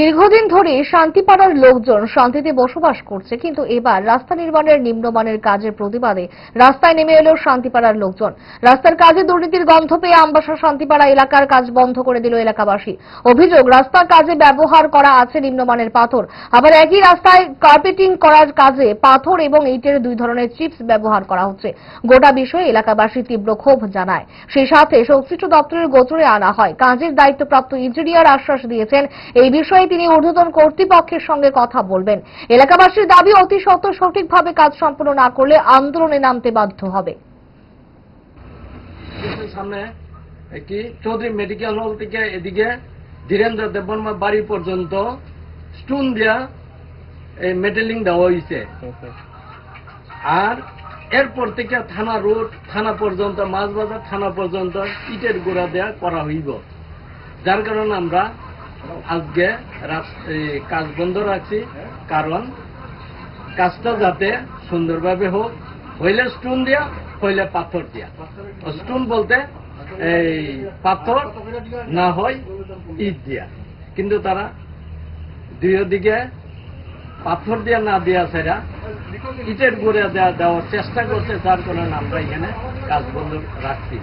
দীর্ঘদিন ধরে শান্তিপাড়ার লোকজন শান্তিতে বসবাস করছে, কিন্তু এবার রাস্তা নির্মাণের নিম্নমানের কাজের প্রতিবাদে রাস্তায় নেমে এলো শান্তিপাড়ার লোকজন। রাস্তার কাজে দুর্নীতির গন্ধ পেয়ে আমবাসা শান্তিপাড়া এলাকার কাজ বন্ধ করে দিল এলাকাবাসী। অভিযোগ, রাস্তার কাজে ব্যবহার করা আছে নিম্নমানের পাথর। আবার একই রাস্তায় কার্পেটিং করার কাজে পাথর এবং ইটের দুই ধরনের চিপস ব্যবহার করা হচ্ছে। গোটা বিষয়ে এলাকাবাসী তীব্র ক্ষোভ জানায়। সেই সাথে সংশ্লিষ্ট দপ্তরের গোচরে আনা হয়। কাজের দায়িত্বপ্রাপ্ত ইঞ্জিনিয়ার আশ্বাস দিয়েছেন, এই বিষয়ে তিনি ঊর্ধ্বতন কর্তৃপক্ষের সঙ্গে কথা বলবেন। এলাকাবাসীর দাবি অতি সত্ত্বর সঠিকভাবে কাজ সম্পন্ন না করলে আন্দোলনে নামতে বাধ্য হবে। সামনে একটি চৌধুরী মেডিকেল হল থেকে এদিকে ধীরেন্দ্র দেববর্মা বাড়ি পর্যন্ত স্টোন দিয়া এই মেটেলিং দেওয়া হয়েছে আর এরপর থেকে থানা রোড থানা পর্যন্ত মাছবাজার থানা পর্যন্ত ইটের গোড়া দেয়া করা হইব। যার কারণে আমরা আজকে কাজ বন্ধ রাখছি। কারণ কাজটা যাতে সুন্দরভাবে হোক, হইলে স্টোন দিয়া, হইলে পাথর দিয়া। স্টোন বলতে এই পাথর না হয় ইট দিয়া। কিন্তু তারা দুই দিকে পাথর দিয়া না দিয়া সেরা ইটের গুঁড়ে দেওয়া দেওয়ার চেষ্টা করছে, যার কারণে আমরা এখানে কাজ বন্ধ রাখছি।